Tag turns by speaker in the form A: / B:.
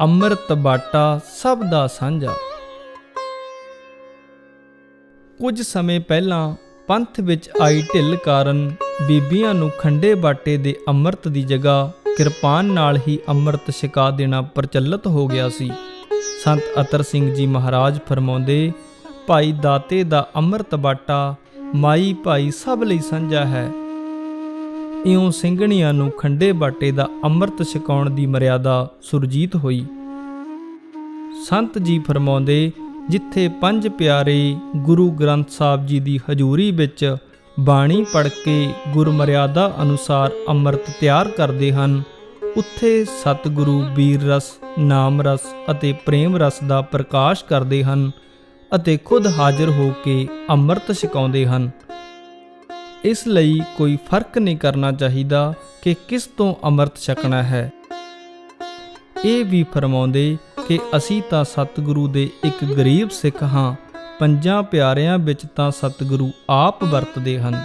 A: ਅੰਮ੍ਰਿਤ ਬਾਟਾ ਸਭ ਦਾ ਸਾਂਝਾ। ਕੁਝ ਸਮੇਂ ਪਹਿਲਾਂ ਪੰਥ ਵਿੱਚ ਆਈ ਢਿੱਲ ਕਾਰਨ ਬੀਬੀਆਂ ਨੂੰ ਖੰਡੇ ਬਾਟੇ ਦੇ ਅੰਮ੍ਰਿਤ ਦੀ ਜਗ੍ਹਾ ਕਿਰਪਾਨ ਨਾਲ ਹੀ ਅੰਮ੍ਰਿਤ ਛਕਾ ਦੇਣਾ ਪ੍ਰਚਲਿਤ ਹੋ ਗਿਆ ਸੀ। ਸੰਤ ਅਤਰ ਸਿੰਘ ਜੀ ਮਹਾਰਾਜ ਫਰਮਾਉਂਦੇ ਭਾਈ ਦਾਤੇ ਦਾ ਅੰਮ੍ਰਿਤ ਬਾਟਾ ਮਾਈ ਭਾਈ ਸਭ ਲਈ ਸਾਂਝਾ ਹੈ। ਇਉਂ ਸਿੰਘਣੀਆਂ ਨੂੰ ਖੰਡੇ ਬਾਟੇ ਦਾ ਅੰਮ੍ਰਿਤ ਛਕਾਉਣ ਦੀ ਮਰਿਆਦਾ ਸੁਰਜੀਤ ਹੋਈ। ਸੰਤ ਜੀ ਫਰਮਾਉਂਦੇ, ਜਿੱਥੇ ਪੰਜ ਪਿਆਰੇ ਗੁਰੂ ਗ੍ਰੰਥ ਸਾਹਿਬ ਜੀ ਦੀ ਹਜ਼ੂਰੀ ਵਿੱਚ ਬਾਣੀ ਪੜ੍ਹ ਕੇ ਗੁਰਮਰਿਆਦਾ ਅਨੁਸਾਰ ਅੰਮ੍ਰਿਤ ਤਿਆਰ ਕਰਦੇ ਹਨ, ਉੱਥੇ ਸਤਿਗੁਰੂ ਵੀਰ ਰਸ, ਨਾਮ ਰਸ ਅਤੇ ਪ੍ਰੇਮ ਰਸ ਦਾ ਪ੍ਰਕਾਸ਼ ਕਰਦੇ ਹਨ। ਅਤੇ ਖੁਦ ਹਾਜ਼ਰ ਹੋ ਕੇ ਅੰਮ੍ਰਿਤ ਛਕਾਉਂਦੇ ਹਨ। ਇਸ ਲਈ ਕੋਈ ਫ਼ਰਕ ਨਹੀਂ ਕਰਨਾ ਚਾਹੀਦਾ ਕਿ ਕਿਸ ਤੋਂ ਅੰਮ੍ਰਿਤ ਛਕਣਾ ਹੈ। ਇਹ ਵੀ ਫਰਮਾਉਂਦੇ ਕਿ ਅਸੀਂ ਤਾਂ ਸਤਿਗੁਰੂ ਦੇ ਇੱਕ ਗਰੀਬ ਸਿੱਖ ਹਾਂ, ਪੰਜਾਂ ਪਿਆਰਿਆਂ ਵਿੱਚ ਤਾਂ ਸਤਿਗੁਰੂ ਆਪ ਵਰਤਦੇ ਹਨ।